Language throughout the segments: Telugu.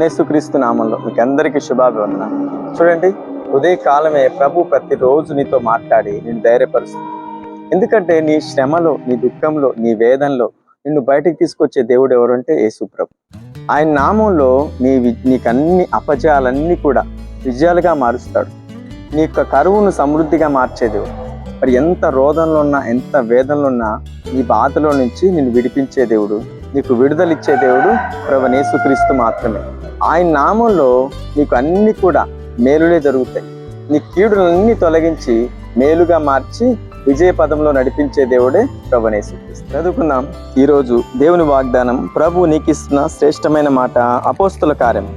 యేసుక్రీస్తు నామంలో మీకు అందరికీ శుభాభివందన చూడండి ఉదయకాలమే ప్రభు ప్రతిరోజు నీతో మాట్లాడి నేను ధైర్యపరుస్తుంది. ఎందుకంటే నీ శ్రమలో నీ దుఃఖంలో నీ వేదంలో నిన్ను బయటికి తీసుకొచ్చే దేవుడు ఎవరు అంటే యేసు ప్రభు ఆయన నామంలో నీ వి- నీకు అన్ని అపజయాలన్నీ కూడా విజయాలుగా మారుస్తాడు. నీ యొక్క కరువును సమృద్ధిగా మార్చే దేవుడు. మరి ఎంత రోదంలో ఉన్నా ఎంత వేదనలో ఉన్నా నీ బాధలో నుంచి నిన్ను విడిపించే దేవుడు నీకు విడుదలిచ్చే దేవుడు ప్రభు యేసుక్రీస్తు మాత్రమే. ఆయన నామంలో నీకు అన్ని కూడా మేలులే జరుగుతాయి. నీ కీడులన్నీ తొలగించి మేలుగా మార్చి విజయ పదంలో నడిపించే దేవుడే ప్రభు యేసుక్రీస్తు చదువుకుందాం. ఈరోజు దేవుని వాగ్దానం ప్రభు నీకు ఇస్తున్న శ్రేష్టమైన మాట అపోస్తుల కార్యం.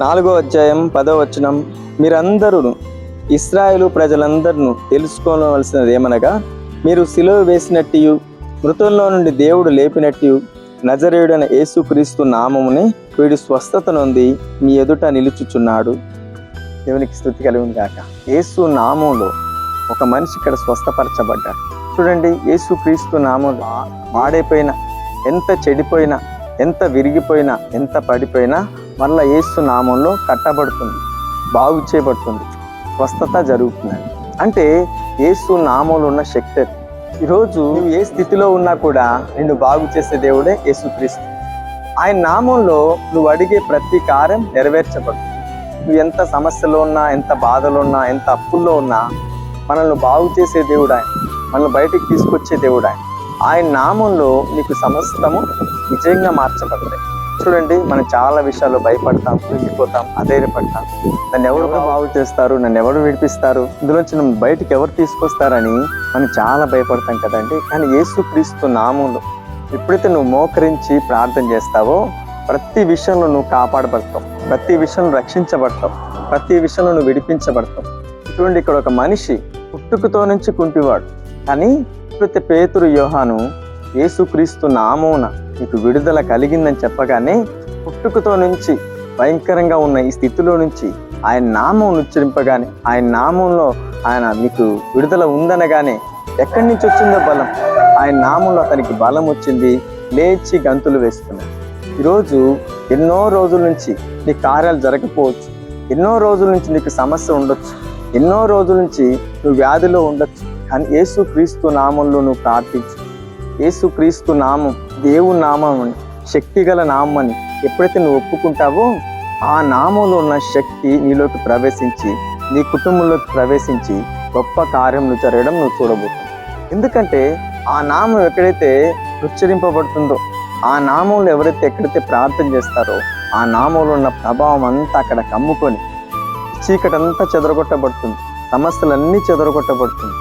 నాలుగో అధ్యాయం పదో వచనం మీరందరూ ఇస్రాయేలు ప్రజలందరూ తెలుసుకోవలసినది ఏమనగా మీరు సిలువ వేసినట్టు మృతుల్లో నుండి దేవుడు లేపినట్టు నజరేయుడైన యేసుక్రీస్తు నామముని వీడు స్వస్థత నుండి మీ ఎదుట నిలుచుచున్నాడు. దేవునికి స్థుతి కలిగింది కాక యేసు నామంలో ఒక మనిషి ఇక్కడ స్వస్థపరచబడ్డాడు. చూడండి యేసుక్రీస్తు నామంలో మాడైపోయిన ఎంత చెడిపోయినా ఎంత విరిగిపోయినా ఎంత పడిపోయినా మళ్ళా యేసు నామంలో కట్టబడుతుంది బాగు చేయబడుతుంది స్వస్థత జరుగుతుంది. అంటే యేసు నామంలో ఉన్న శక్తి అది. ఈరోజు నువ్వు ఏ స్థితిలో ఉన్నా కూడా నిన్ను బాగు చేసే దేవుడే యేసుక్రీస్తు. ఆయన నామంలో నువ్వు అడిగే ప్రతి కార్యం నెరవేర్చబడు నువ్వు ఎంత సమస్యలో ఉన్నా ఎంత బాధలో ఉన్నా ఎంత అప్పుల్లో ఉన్నా మనల్ని బాగు చేసే దేవుడు ఆయన. మనల్ని బయటికి తీసుకొచ్చే దేవుడు ఆయన. ఆయన నామంలో నీకు సమస్తము నిజంగా మార్చబడతాయి. చూడండి మనం చాలా విషయాల్లో భయపడతాం కృంగిపోతాం అధైర్యపడతాం. నన్ను ఎవరు బాగు చేస్తారు నన్ను ఎవరు విడిపిస్తారు? ఇందులోంచి నన్ను బయటికి ఎవరు తీసుకొస్తారని మనం చాలా భయపడతాం కదండి. కానీ యేసుక్రీస్తు నామంలో ఎప్పుడైతే నువ్వు మోకరించి ప్రార్థన చేస్తావో ప్రతి విషయంలో నువ్వు కాపాడబడతావు. ప్రతి విషయంలో రక్షించబడతావు. ప్రతి విషయంలో నువ్వు విడిపించబడతావు. చూడండి ఇక్కడ ఒక మనిషి పుట్టుకతో నుంచి కుంటివాడు. కానీ ఎప్పుడైతే పేతురు యోహాను యేసుక్రీస్తు నామమున నీకు విడుదల కలిగిందని చెప్పగానే పుట్టుకతో నుంచి భయంకరంగా ఉన్న ఈ స్థితిలో నుంచి ఆయన నామం ఉచ్చరింపగానే ఆయన నామంలో ఆయన మీకు విడుదల ఉందనగానే ఎక్కడి నుంచి వచ్చిందో బలం? ఆయన నామంలో అతనికి బలం వచ్చింది. లేచి గంతులు వేస్తున్నాడు ఈరోజు ఎన్నో రోజుల నుంచి నీ కార్యాలు జరగకపోవచ్చు. ఎన్నో రోజుల నుంచి నీకు సమస్య ఉండొచ్చు. ఎన్నో రోజుల నుంచి నువ్వు వ్యాధిలో ఉండొచ్చు. కానీ యేసు క్రీస్తు నామంలో నువ్వు ప్రార్థించు. యేసు క్రీస్తు నామం దేవుని నామం శక్తి గల నామని ఎప్పుడైతే నువ్వు ఒప్పుకుంటావో ఆ నామంలో ఉన్న శక్తి నీలోకి ప్రవేశించి నీ కుటుంబంలోకి ప్రవేశించి గొప్ప కార్యములు జరగడం నువ్వు చూడబోతుంది ఎందుకంటే ఆ నామం ఎక్కడైతే ఉచ్చరింపబడుతుందో ఆ నామంలో ఎవరైతే ఎక్కడైతే ప్రార్థన చేస్తారో ఆ నామంలో ఉన్న ప్రభావం అంతా అక్కడ కమ్ముకొని చీకటంతా చెదరగొట్టబడుతుంది. సమస్యలన్నీ చెదరగొట్టబడుతుంది.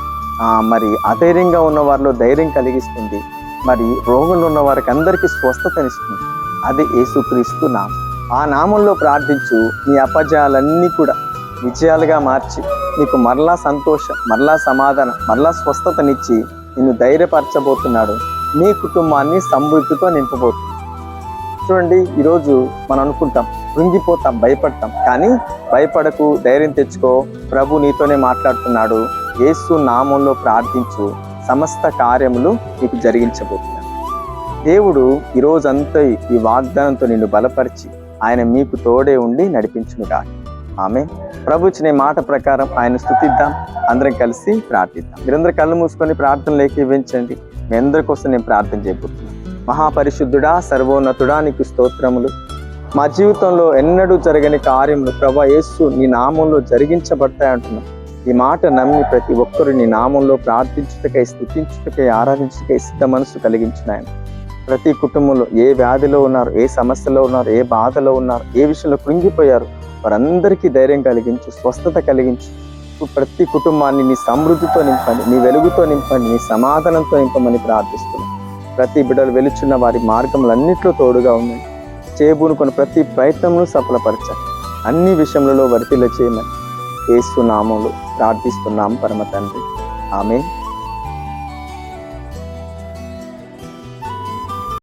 మరి అధైర్యంగా ఉన్న వారిలో ధైర్యం కలిగిస్తుంది. మరి రోగులు ఉన్న వారికి అందరికీ స్వస్థతనిస్తుంది. అది యేసుక్రీస్తు నామం. ఆ నామంలో ప్రార్థించు నీ అపజయాలన్నీ కూడా విజయాలుగా మార్చి నీకు మరలా సంతోషం మరలా సమాధానం మరలా స్వస్థతనిచ్చి నిన్ను ధైర్యపరచబోతున్నాడు. నీ కుటుంబాన్ని సమృద్ధితో నింపబోతుంది చూడండి ఈరోజు మనం అనుకుంటాం కృంగిపోతాం భయపడతాం. కానీ భయపడకు ధైర్యం తెచ్చుకో. ప్రభు నీతోనే మాట్లాడుతున్నాడు. యేసు నామంలో ప్రార్థించు. సమస్త కార్యములు నీకు జరిగించబోతున్నాను దేవుడు ఈరోజంతా ఈ వాగ్దానంతో నిన్ను బలపరిచి ఆయన మీకు తోడే ఉండి నడిపించునుగా ఆమె ప్రభు ఇచ్చిన మాట ప్రకారం ఆయన స్థుతిద్దాం. అందరం కలిసి ప్రార్థిద్దాం. మీరందరూ కళ్ళు మూసుకొని ప్రార్థనలు ఏకీవించండి. మీ అందరి కోసం నేను ప్రార్థన చేయబోతున్నాను. మహాపరిశుద్ధుడా సర్వోన్నతుడా నీకు స్తోత్రములు. మా జీవితంలో ఎన్నడూ జరగని కార్యములు ప్రభా యేసు నీ నామంలో జరిగించబడతాయి అంటున్నాం ఈ మాట నమ్మి ప్రతి ఒక్కరు నీ నామంలో ప్రార్థించుటకై స్థుతించుటకై ఆరాధించుటకై సిద్ధ మనసు కలిగించిన ఆయన ప్రతి కుటుంబంలో ఏ వ్యాధిలో ఉన్నారు ఏ సమస్యలో ఉన్నారు ఏ బాధలో ఉన్నారు ఏ విషయంలో కృంగిపోయారు వారందరికీ ధైర్యం కలిగించు స్వస్థత కలిగించు. ప్రతి కుటుంబాన్ని నీ సమృద్ధితో నింపండి నీ వెలుగుతో నింపండి నీ సమాధానంతో నింపమని ప్రార్థిస్తున్నాను ప్రతి బిడ్డలు వెలుచున్న వారి మార్గములన్నిట్లో తోడుగా ఉన్నాయి చేబూనుకున్న ప్రతి ప్రయత్నమును సఫలపరచండి. అన్ని విషయములలో వర్తిలో చేయమని ఏసు నామంలో ప్రార్థిస్తున్నాం పరమ తండ్రి ఆమె